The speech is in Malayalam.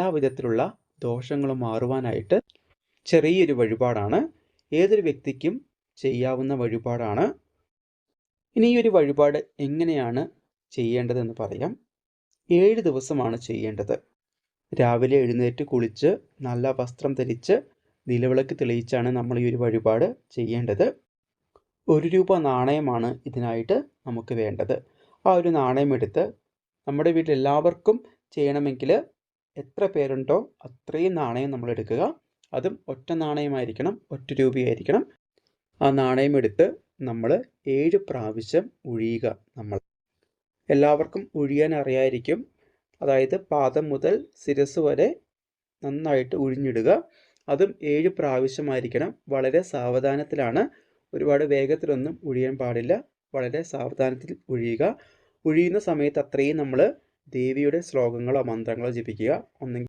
എല്ലാ വിധത്തിലുള്ള ദോഷങ്ങളും മാറുവാനായിട്ട് ചെറിയൊരു വഴിപാടാണ്. ഏതൊരു വ്യക്തിക്കും ചെയ്യാവുന്ന വഴിപാടാണ്. ഇനി ഈ ഒരു വഴിപാട് എങ്ങനെയാണ് ചെയ്യേണ്ടതെന്ന് പറയാം. ഏഴ് ദിവസമാണ് ചെയ്യേണ്ടത്. രാവിലെ എഴുന്നേറ്റ് കുളിച്ച് നല്ല വസ്ത്രം ധരിച്ച് നിലവിളക്ക് തെളിയിച്ചാണ് നമ്മൾ ഈ ഒരു വഴിപാട് ചെയ്യേണ്ടത്. ഒരു രൂപ നാണയമാണ് ഇതിനായിട്ട് നമുക്ക് വേണ്ടത്. ആ ഒരു നാണയം എടുത്ത് നമ്മുടെ വീട്ടിൽ എല്ലാവർക്കും ചെയ്യണമെങ്കിൽ എത്ര പേരുണ്ടോ അത്രയും നാണയം നമ്മൾ എടുക്കുക. അതും ഒറ്റ നാണയമായിരിക്കണം ഒറ്റ രൂപയായിരിക്കണം. ആ നാണയം എടുത്ത് നമ്മൾ ഏഴ് പ്രാവശ്യം ഉഴിയുക നമ്മൾ. എല്ലാവർക്കും ഉഴിയാൻ അറിയായിരിക്കും. അതായത് പാദം മുതൽ ശിരസ് വരെ നന്നായിട്ട് ഉഴിഞ്ഞിടുക. അതും ഏഴ് പ്രാവശ്യമായിരിക്കണം. വളരെ സാവധാനത്തിലാണ്. ഒരുപാട് വേഗത്തിലൊന്നും ഉഴിയാൻ പാടില്ല. വളരെ സാവധാനത്തിൽ ഉഴിയുക. ഒഴിയുന്ന സമയത്ത് അത്രയും നമ്മൾ ദേവിയുടെ ശ്ലോകങ്ങളോ മന്ത്രങ്ങളോ ജപിക്കുക. ഒന്നെങ്കിൽ